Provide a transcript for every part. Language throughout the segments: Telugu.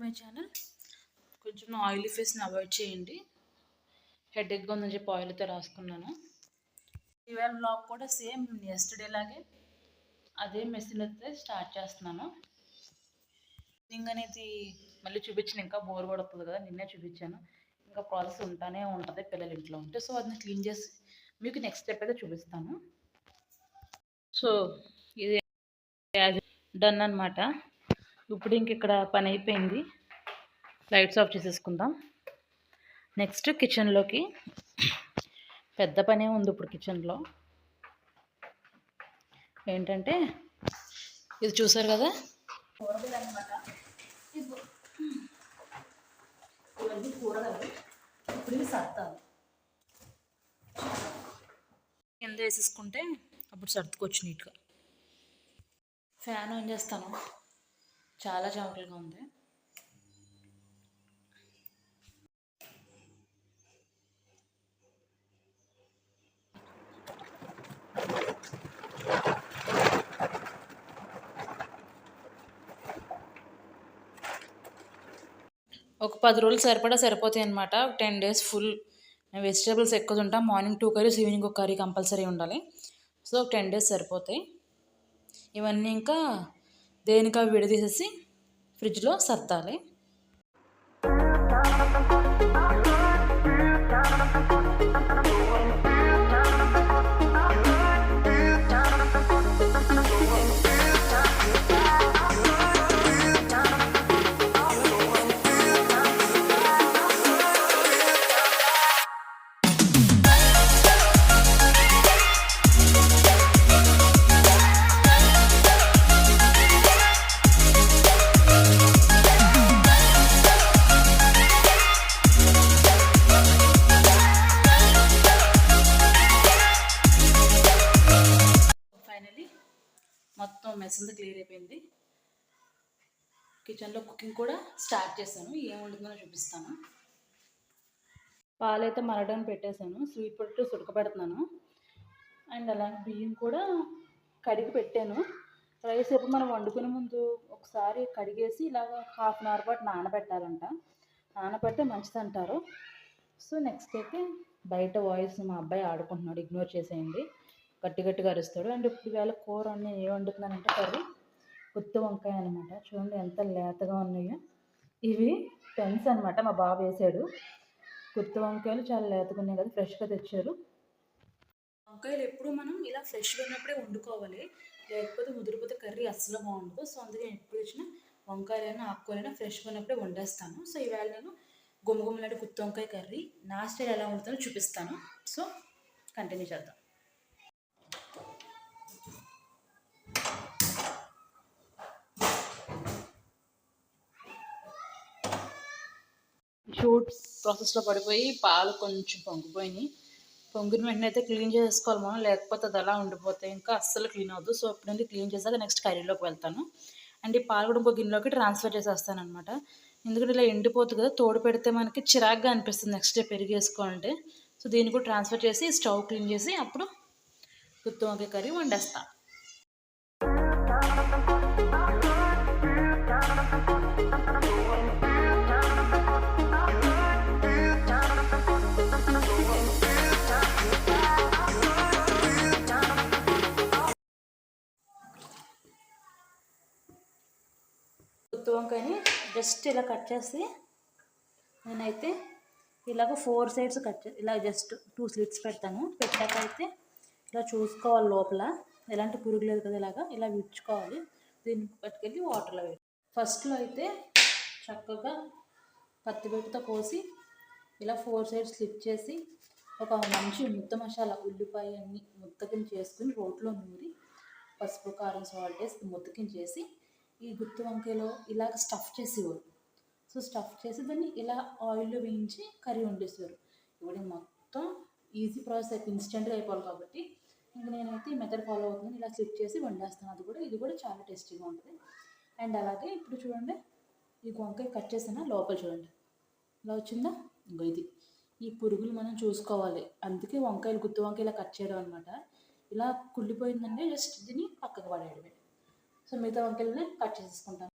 My channel. కొంచెం ఆయిలీ ఫేస్ని అవాయిడ్ చేయండి. హెడేక్గా ఉందని చెప్పి ఆయిల్తో రాసుకున్నాను. ఈవేళ బ్లాగ్ కూడా సేమ్ ఎస్టర్డే లాగే. అదే మెషిన్ అయితే స్టార్ట్ చేస్తున్నాను. థింగ్ అనేది మళ్ళీ చూపించిన ఇంకా బోర్ పడుతుంది కదా నిన్నే చూపించాను. ఇంకా ప్రాసెస్ ఉంటానే ఉంటుంది పిల్లలు ఇంట్లో ఉంటే. సో అది క్లీన్ చేసి మీకు నెక్స్ట్ స్టెప్ అయితే చూపిస్తాను. సో ఇది డన్ అనమాట ఇప్పుడు ఇంక ఇక్కడ పని అయిపోయింది. లైట్స్ ఆఫ్ చేసేసుకుందాం. నెక్స్ట్ కిచెన్లోకి పెద్ద పనే ఉంది ఇప్పుడు కిచెన్లో ఏంటంటే ఇది చూసారు కదా? ఇవన్నీ కూరగాయలు ఇప్పుడు ఇవి కింద వేసేసుకుంటే అప్పుడు సర్దుకోవచ్చు నీట్గా. ఫ్యాన్ ఆన్ చేస్తాను. చాలా చమకలుగా ఉంది. ఒక పది రోజులు సరిపడా సరిపోతాయి అనమాట టెన్ డేస్ ఫుల్. వెజిటేబుల్స్ ఎక్కువ తింటాం. మార్నింగ్ టూ కర్రీస్ ఈవినింగ్ ఒక కర్రీ కంపల్సరీ ఉండాలి. సో టెన్ డేస్ సరిపోతాయి. ఇవన్నీ ఇంకా దేనికా విడదీసేసి ఫ్రిడ్జ్లో సర్దాలి. ఫైనలీ మొత్తం మెస్ అంతా క్లియర్ అయిపోయింది. కిచెన్లో కుకింగ్ కూడా స్టార్ట్ చేశాను. ఏం వండుతుందో చూపిస్తాను పాలైతే మరగడానికి పెట్టేశాను. స్వీట్ పొట్టు సుడకబెడుతున్నాను అండ్ అలాగే బియ్యం కూడా కడిగి పెట్టాను. రైస్ ఎప్పుడు మనం వండుకునే ముందు ఒకసారి కడిగేసి ఇలాగ హాఫ్ అన్ అవర్ పాటు నానబెట్టాలంట. నానబెడితే మంచిది అంటారు. సో నెక్స్ట్ అయితే బయట వాయిస్ మా అబ్బాయి ఆడుకుంటున్నాడు. ఇగ్నోర్ చేసేయండి. గట్టి గట్టిగా అరుస్తాడు. అండ్ ఇప్పుడు వేళ కూర నేను ఏం వండుతున్నానంటే కర్రీ గుత్తి వంకాయ అనమాట చూడండి ఎంత లేతగా ఉన్నాయో. ఇవి పెన్స్ అనమాట మా బాబు వేసాడు. గుత్తి వంకాయలు చాలా లేతగా ఉన్నాయి కదా ఫ్రెష్గా తెచ్చారు. వంకాయలు ఎప్పుడు మనం ఇలా ఫ్రెష్గా ఉన్నప్పుడే వండుకోవాలి. లేకపోతే ముదిరిపోతే కర్రీ అస్సలు బాగుండదు. సో అందుకే నేను ఎప్పుడు వచ్చినా వంకాయలైనా ఆకుకూరైనా ఫ్రెష్గా ఉన్నప్పుడే వండేస్తాను. సో ఈవేళ నేను గుమ్మగుమ్మలాంటి గుత్తి వంకాయ కర్రీ నా స్టైల్ ఎలా వండుతానో చూపిస్తాను. సో కంటిన్యూ చేద్దాం. ప్రాసెస్లో పడిపోయి పాలు కొంచెం పొంగిపోయినాయి. పొంగిన వెంటనే అయితే క్లీన్ చేసుకోవాలి మనం లేకపోతే అది అలా ఉండిపోతాయి ఇంకా అస్సలు క్లీన్ అవ్వదు. సో ఇప్పుడు క్లీన్ చేశాక నెక్స్ట్ కర్రీలోకి వెళ్తాను. అండ్ ఈ పాలు కూడా ఇంకో గిన్నెలోకి ట్రాన్స్ఫర్ చేసేస్తాను అనమాట ఎందుకంటే ఇలా ఎండిపోతుంది కదా తోడు పెడితే మనకి చిరాగ్గా అనిపిస్తుంది నెక్స్ట్ డే పెరిగేసుకోవాలంటే. సో దీన్ని కూడా ట్రాన్స్ఫర్ చేసి స్టవ్ క్లీన్ చేసి అప్పుడు గుత్తి వంకాయ కర్రీ వండేస్తాను జస్ట్ ఇలా కట్ చేసి నేనైతే ఇలాగ ఫోర్ సైడ్స్ కట్ ఇలా జస్ట్ టూ స్లిట్స్ పెడతాను. పెట్టాక అయితే ఇలా చూసుకోవాలి లోపల. ఎలాంటి పురుగు లేదు కదా ఇలాగా. ఇలా విచ్చుకోవాలి. దీన్ని పట్టుకెళ్ళి వాటర్లో వేయాలి ఫస్ట్లో అయితే చక్కగా కత్తిపెట్టుతో కోసి ఇలా ఫోర్ సైడ్స్ స్లిప్ చేసి ఒక మంచి ముద్ద మసాలా ఉల్లిపాయ అన్ని ముద్దకిని చేసుకుని రోట్లో నూరి పసుపు కారం సాల్ట్ వేసి ముద్దకిని చేసి ఈ గుత్తి వంకాయలో ఇలాగ స్టఫ్ చేసేవారు. సో స్టఫ్ చేసి దాన్ని ఇలా ఆయిల్లో వేయించి కర్రీ వండేసేవారు. ఇప్పుడు మొత్తం ఈజీ ప్రాసెస్ అయిపోయి ఇన్స్టెంట్గా అయిపోవాలి కాబట్టి ఇంకా నేనైతే ఈ మెథడ్ ఫాలో అవుతున్నాను ఇలా స్లిప్ చేసి వండేస్తాను. అది కూడా ఇది కూడా చాలా టేస్టీగా ఉంటుంది. అండ్ అలాగే ఇప్పుడు చూడండి ఈ వంకాయ కట్ చేసిన లోపల చూడండి. ఇలా వచ్చిందా? ఇంకో ఇది. ఈ పురుగులు మనం చూసుకోవాలి. అందుకే వంకాయలు గుత్తి వంకాయలు కట్ చేయడం అనమాట ఇలా కుళ్ళిపోయిందంటే జస్ట్ దీన్ని పక్కకు పడేయడమే. సో మిగతా వంకాయలని కట్ చేసేసుకుంటాను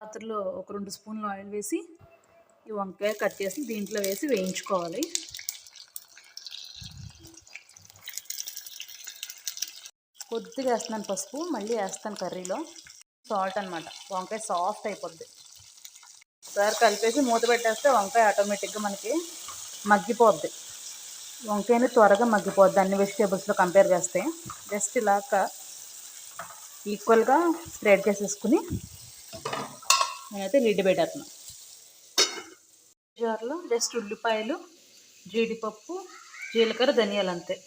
పాత్రలో ఒక రెండు స్పూన్లు ఆయిల్ వేసి ఈ వంకాయ కట్ చేసి దీంట్లో వేసి వేయించుకోవాలి. కొద్దిగా వేస్తున్నాను పసుపు మళ్ళీ వేస్తాను కర్రీలో. సాల్ట్ అనమాట వంకాయ సాఫ్ట్ అయిపోద్ది. సార్ కలిపేసి మూత పెట్టేస్తే వంకాయ ఆటోమేటిక్గా మనకి మగ్గిపోద్ది. వంకాయని త్వరగా మగ్గిపోద్ది. అన్ని వెజిటేబుల్స్లో కంపేర్ చేస్తే. జస్ట్ ఇలాగ ఈక్వల్గా స్ప్రెడ్ చేసేసుకుని నేనైతే లిడ్ పెట్టేస్తున్నాను జార్లో జస్ట్ ఉల్లిపాయలు జీడిపప్పు జీలకర్ర ధనియాలు అంతే.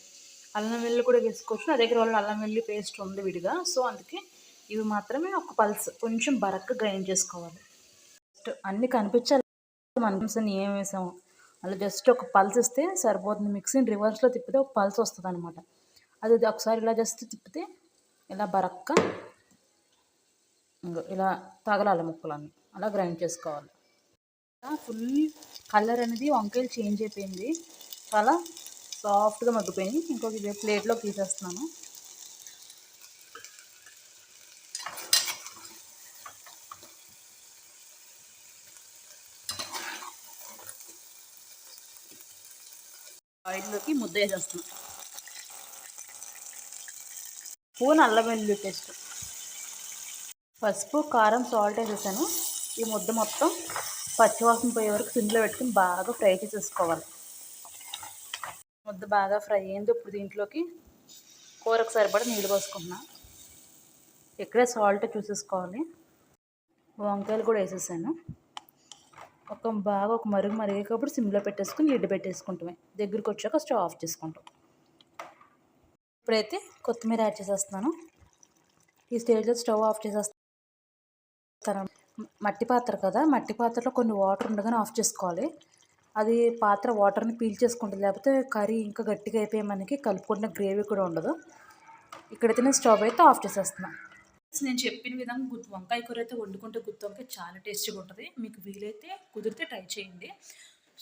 అల్లం వెల్లి కూడా వేసుకోవచ్చు. నా దగ్గర వాళ్ళు అల్లం వెల్లి పేస్ట్ ఉంది విడిగా. సో అందుకే ఇవి మాత్రమే ఒక పల్స్ కొంచెం బరక్గా గ్రైండ్ చేసుకోవాలి. జస్ట్ అన్నీ కనిపించాలి. మనం ఏం వేసాము. అలా జస్ట్ ఒక పల్స్ ఇస్తే సరిపోతుంది. మిక్సీని రివర్స్లో తిప్పితే ఒక పల్స్ వస్తుంది అనమాట అది ఒకసారి ఇలా జస్ట్ తిప్పితే ఇలా బరక్క ఇలా తగలాలి ముక్కలన్నీ. అలా గ్రైండ్ చేసుకోవాలి. ఫుల్ కలర్ అనేది వంకాయలు చేంజ్ అయిపోయింది. చాలా సాఫ్ట్గా మగ్గిపోయింది ఇంకొక ప్లేట్లో తీసేస్తున్నాను. ఆయిల్లోకి ముద్ద వేసేస్తున్నాం. స్పూన్ అల్లం వెల్లుల్లి పేస్ట్. పసుపు కారం సాల్ట్ వేసేసాను. ఈ ముద్ద మొత్తం పచ్చివాసన పోయే వరకు సిండిలో పెట్టుకుని బాగా ఫ్రై చేసేసుకోవాలి. ముద్ద బాగా ఫ్రై అయింది. ఇప్పుడు దీంట్లోకి కూరకు సరిపడా నీళ్ళు పోసుకుంటున్నా. ఇక్కడే సాల్ట్ చూసేసుకోవాలి. వంకాయలు కూడా వేసేసాను. ఒక బాగా ఒక మరుగు మరిగేటప్పుడు సిమ్లో పెట్టేసుకుని లిడ్ పెట్టేసుకుంటామే. దగ్గరికి వచ్చాక స్టవ్ ఆఫ్ చేసుకుంటాం. ఇప్పుడైతే కొత్తిమీర యాడ్ చేసేస్తున్నాను. ఈ స్టేజ్లో స్టవ్ ఆఫ్ చేసేస్తాను. మట్టి పాత్ర కదా మట్టి పాత్రలో కొన్ని వాటర్ ఉండగానే ఆఫ్ చేసుకోవాలి. అది పాత్ర వాటర్ని పీల్ చేసుకుంటుంది. లేకపోతే కర్రీ ఇంకా గట్టిగా అయిపోయి మనకి కలుపుకుంటున్న గ్రేవీ కూడా ఉండదు. ఇక్కడైతే నేను స్టవ్ అయితే ఆఫ్ చేసేస్తున్నాను నేను చెప్పిన విధంగా గుత్తి వంకాయ కూర అయితే వండుకుంటే గుత్తి వంకాయ చాలా టేస్టీగా ఉంటుంది. మీకు వీలైతే కుదిరితే ట్రై చేయండి.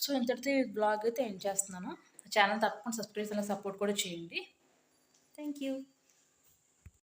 సో ఇంతటితో బ్లాగ్ అయితే ఎండ్ చేస్తున్నాను. ఛానల్ తప్పకుండా సబ్స్క్రైబ్ సపోర్ట్ కూడా చేయండి. Thank you